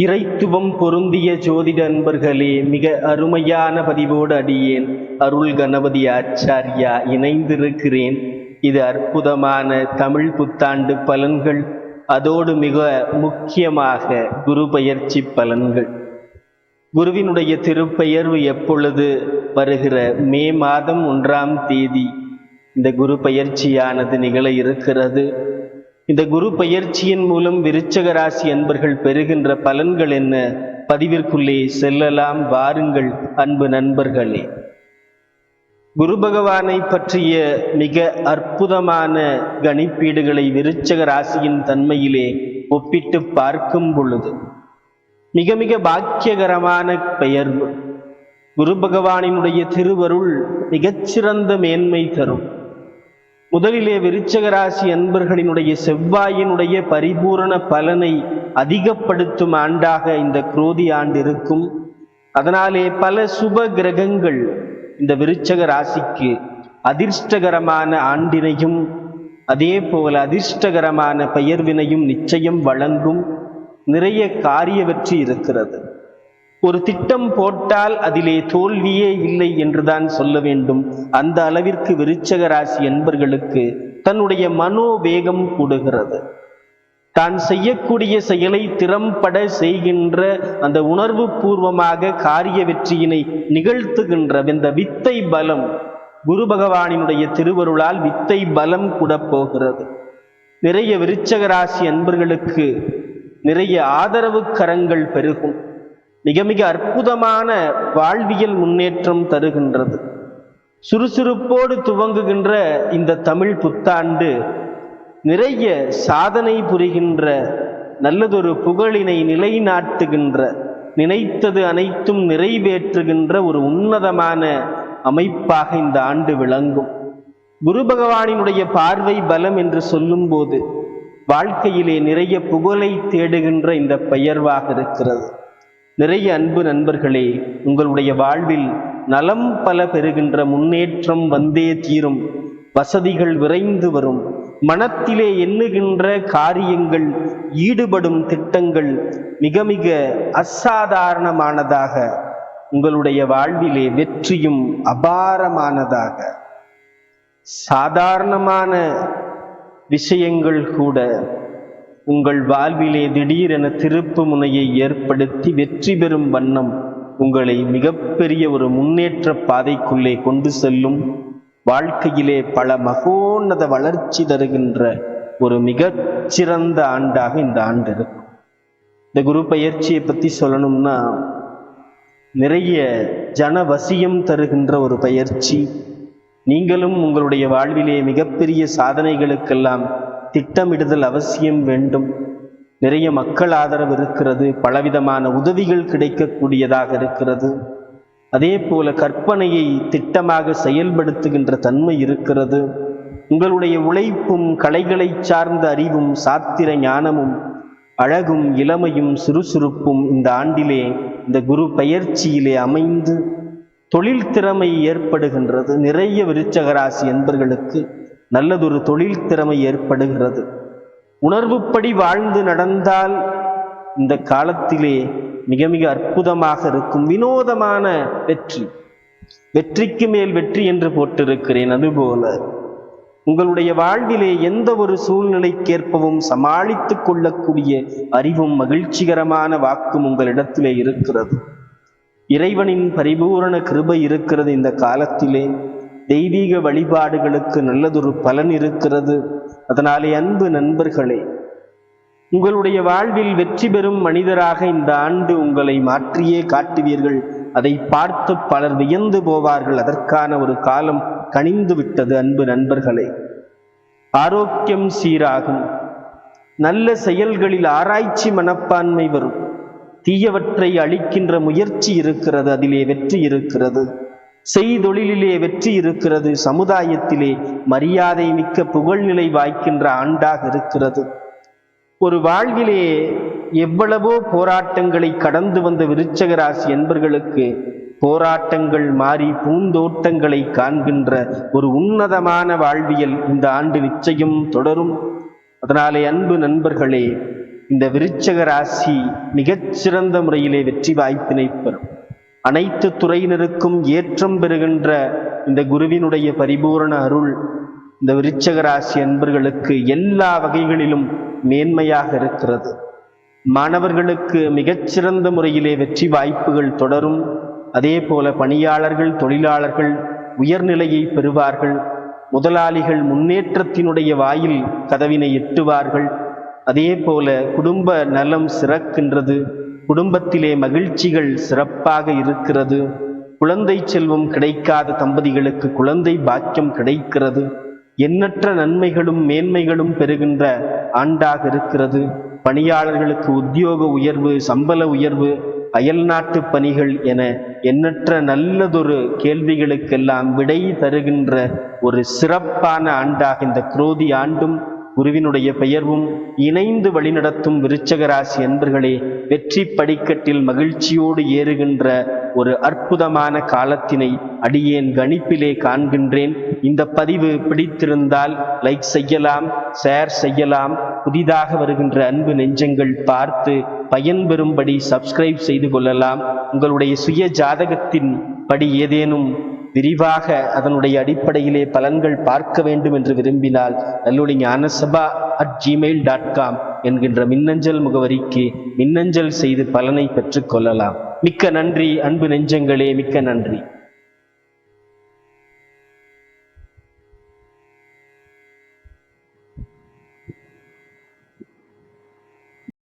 இறைத்துவம் பொருந்திய ஜோதிட அன்பர்களே மிக அருமையான பதிவோடு அடியேன். அருள் கணபதி ஆச்சாரியா இணைந்திருக்கிறேன். இது அற்புதமான தமிழ் புத்தாண்டு பலன்கள். அதோடு மிக முக்கியமாக குரு பயிற்சி பலன்கள். குருவினுடைய திருப்பெயர்வு எப்பொழுது வருகிற மே மாதம் ஒன்றாம் தேதி. இந்த குரு பயிற்சியானது நிகழ இருக்கிறது. இந்த குரு பயிற்சியின் மூலம் விருச்சக ராசி அன்பர்கள் பெறுகின்ற பலன்கள் என்ன? பதிவிற்குள்ளே செல்லலாம். வாருங்கள் அன்பு நண்பர்களே. குரு பகவானை பற்றிய மிக அற்புதமான கணிப்பீடுகளை விருச்சக ராசியின் தன்மையிலே ஒப்பிட்டு பார்க்கும் பொழுது மிக மிக பாக்கியகரமான பெயர்வு குரு பகவானினுடைய திருவருள் மிகச்சிறந்த மேன்மை தரும். முதலிலே விருச்சக ராசி அன்பர்களினுடைய செவ்வாயினுடைய பரிபூரண பலனை அதிகப்படுத்தும் ஆண்டாக இந்த குரோதி ஆண்டு இருக்கும். அதனாலே பல சுப கிரகங்கள் இந்த விருச்சக ராசிக்கு அதிர்ஷ்டகரமான ஆண்டினையும் அதே போல அதிர்ஷ்டகரமான பெயர்வினையும் நிச்சயம் வழங்கும் நிறைய காரிய வெற்றி இருக்கிறது. ஒரு திட்டம் போட்டால் அதிலே தோல்வியே இல்லை என்றுதான் சொல்ல வேண்டும். அந்த அளவிற்கு விருச்சக ராசி என்பர்களுக்கு தன்னுடைய மனோவேகம் கூடுகிறது. தான் செய்யக்கூடிய செயலை திறம்பட செய்கின்ற அந்த உணர்வு பூர்வமாக காரிய வெற்றியினை நிகழ்த்துகின்ற இந்த வித்தை பலம் குரு பகவானினுடைய திருவருளால் வித்தை பலம் கூட போகிறது. நிறைய விருச்சக ராசி அன்பர்களுக்கு நிறைய ஆதரவு கரங்கள் பெருகும். மிக மிக அற்புதமான வாழ்வியல் முன்னேற்றம் தருகின்றது. சுறுசுறுப்போடு துவங்குகின்ற இந்த தமிழ் புத்தாண்டு நிறைய சாதனை புரிகின்ற நல்லதொரு புகழினை நிலைநாட்டுகின்ற நினைத்தது அனைத்தும் நிறைவேற்றுகின்ற ஒரு உன்னதமான அமைப்பாக இந்த ஆண்டு விளங்கும். குரு பகவானினுடைய பார்வை பலம் என்று சொல்லும்போது வாழ்க்கையிலே நிறைய புகழை தேடுகின்ற இந்த பெயர்வாக இருக்கிறது. நிறைய அன்பு நண்பர்களே உங்களுடைய வாழ்வில் நலம் பல பெறுகின்ற முன்னேற்றம் வந்தே தீரும். வசதிகள் விரைந்து வரும். மனத்திலே எண்ணுகின்ற காரியங்கள் ஈடுபடும் திட்டங்கள் மிக மிக அசாதாரணமானதாக உங்களுடைய வாழ்விலே வெற்றியும் அபாரமானதாக. சாதாரணமான விஷயங்கள் கூட உங்கள் வாழ்விலே திடீரென திருப்பு முனையை ஏற்படுத்தி வெற்றி பெறும் வண்ணம் உங்களை மிகப்பெரிய ஒரு முன்னேற்ற பாதைக்குள்ளே கொண்டு செல்லும் வாழ்க்கையிலே பல மகோன்னத வளர்ச்சி தருகின்ற ஒரு மிகச்சிறந்த ஆண்டாக இந்த ஆண்டு இருக்கும். இந்த குரு பயிற்சியை பற்றி சொல்லணும்னா நிறைய ஜனவசியம் தருகின்ற ஒரு பயிற்சி. நீங்களும் உங்களுடைய வாழ்விலே மிகப்பெரிய சாதனைகளுக்கெல்லாம் திட்டமிடுதல் அவசியம் வேண்டும். நிறைய மக்கள் ஆதரவு இருக்கிறது. பலவிதமான உதவிகள் கிடைக்கக்கூடியதாக இருக்கிறது. அதே போல கற்பனையை திட்டமாக செயல்படுத்துகின்ற தன்மை இருக்கிறது. உங்களுடைய உழைப்பும் கலைகளை சார்ந்த அறிவும் சாத்திர ஞானமும் அழகும் இளமையும் சுறுசுறுப்பும் இந்த ஆண்டிலே இந்த குரு பயிற்சியிலே அமைந்து தொழில் திறமை ஏற்படுகின்றது. நிறைய விருச்சகராசி என்பர்களுக்கு நல்லதொரு தொழில் திறமை ஏற்படுகிறது. உணர்வுப்படி வாழ்ந்து நடந்தால் இந்த காலத்திலே மிக மிக அற்புதமாக இருக்கும் வினோதமான வெற்றி. வெற்றிக்கு மேல் வெற்றி என்று போட்டிருக்கிறேன் அதுபோல. உங்களுடைய வாழ்விலே எந்த ஒரு சூழ்நிலைக்கேற்பவும் சமாளித்துக் கொள்ளக்கூடிய அறிவும் மகிழ்ச்சிகரமான வாக்கும் உங்களிடத்திலே இருக்கிறது. இறைவனின் பரிபூரண கிருபை இருக்கிறது இந்த காலத்திலே. தெய்வீக வழிபாடுகளுக்கு நல்லதொரு பலன் இருக்கிறது. அதனாலே அன்பு நண்பர்களே உங்களுடைய வாழ்வில் வெற்றி பெறும் மனிதராக இந்த ஆண்டு உங்களை மாற்றியே காட்டுவீர்கள். அதை பார்த்து பலர் வியந்து போவார்கள். அதற்கான ஒரு காலம் கனிந்து விட்டது அன்பு நண்பர்களே. ஆரோக்கியம் சீராகும். நல்ல செயல்களில் ஆராய்ச்சி மனப்பான்மை வரும். தீயவற்றை அழிக்கின்ற முயற்சி இருக்கிறது. அதிலே வெற்றி இருக்கிறது. செய்தொழிலே வெற்றி இருக்கிறது. சமுதாயத்திலே மரியாதை மிக்க புகழ்நிலை வாய்க்கின்ற ஆண்டாக இருக்கிறது. ஒரு வாழ்விலே எவ்வளவோ போராட்டங்களை கடந்து வந்த விருச்சகராசி என்பர்களுக்கு போராட்டங்கள் மாறி பூந்தோட்டங்களை காண்கின்ற ஒரு உன்னதமான வாழ்வியல் இந்த ஆண்டு நிச்சயம் தொடரும். அதனாலே அன்பு நண்பர்களே இந்த விருச்சக ராசி மிகச்சிறந்த முறையிலே வெற்றி வாய்ப்பினை பெறும். அனைத்து துறையினருக்கும் ஏற்றம் பெறுகின்ற இந்த குருவினுடைய பரிபூரண அருள் இந்த விருச்சக ராசி அன்பர்களுக்கு எல்லா வகைகளிலும் மேன்மையாக இருக்கிறது. மாணவர்களுக்கு மிகச்சிறந்த முறையிலே வெற்றி வாய்ப்புகள் தொடரும். அதே போல பணியாளர்கள் தொழிலாளர்கள் உயர்நிலையை பெறுவார்கள். முதலாளிகள் முன்னேற்றத்தினுடைய வாயில் கதவினை எட்டுவார்கள். அதே போல குடும்ப நலம் சிறக்கின்றது. குடும்பத்திலே மகிழ்ச்சிகள் சிறப்பாக இருக்கிறது. குழந்தை செல்வம் கிடைக்காத தம்பதிகளுக்கு குழந்தை பாக்கியம் கிடைக்கிறது. எண்ணற்ற நன்மைகளும் மேன்மைகளும் பெறுகின்ற ஆண்டாக இருக்கிறது. பணியாளர்களுக்கு உத்தியோக உயர்வு சம்பள உயர்வு அயல்நாட்டு பணிகள் என எண்ணற்ற நல்லதொரு கேள்விகளுக்கெல்லாம் விடை தருகின்ற ஒரு சிறப்பான ஆண்டாக இந்த குரோதி ஆண்டும் குருவினுடைய பெயர்வும் இணைந்து வழிநடத்தும் விருச்சக ராசி அன்பர்களே வெற்றி படிக்கட்டில் மகிழ்ச்சியோடு ஏறுகின்ற ஒரு அற்புதமான காலத்தினை அடியேன் கணிப்பிலே காண்கின்றேன். இந்த பதிவு பிடித்திருந்தால் லைக் செய்யலாம் ஷேர் செய்யலாம். புதிதாக வருகின்ற அன்பு நெஞ்சங்கள் பார்த்து பயன்பெறும்படி சப்ஸ்கிரைப் செய்து கொள்ளலாம். உங்களுடைய சுய ஜாதகத்தின் படி ஏதேனும் விரிவாக அதனுடைய அடிப்படையிலே பலன்கள் பார்க்க வேண்டும் என்று விரும்பினால் நல்லொளி ஞானசபா அட் ஜிமெயில் டாட் காம் என்கின்ற மின்னஞ்சல் முகவரிக்கு மின்னஞ்சல் செய்து பலனை பெற்றுக்கொள்ளலாம் மிக்க நன்றி அன்பு நெஞ்சங்களே மிக்க நன்றி.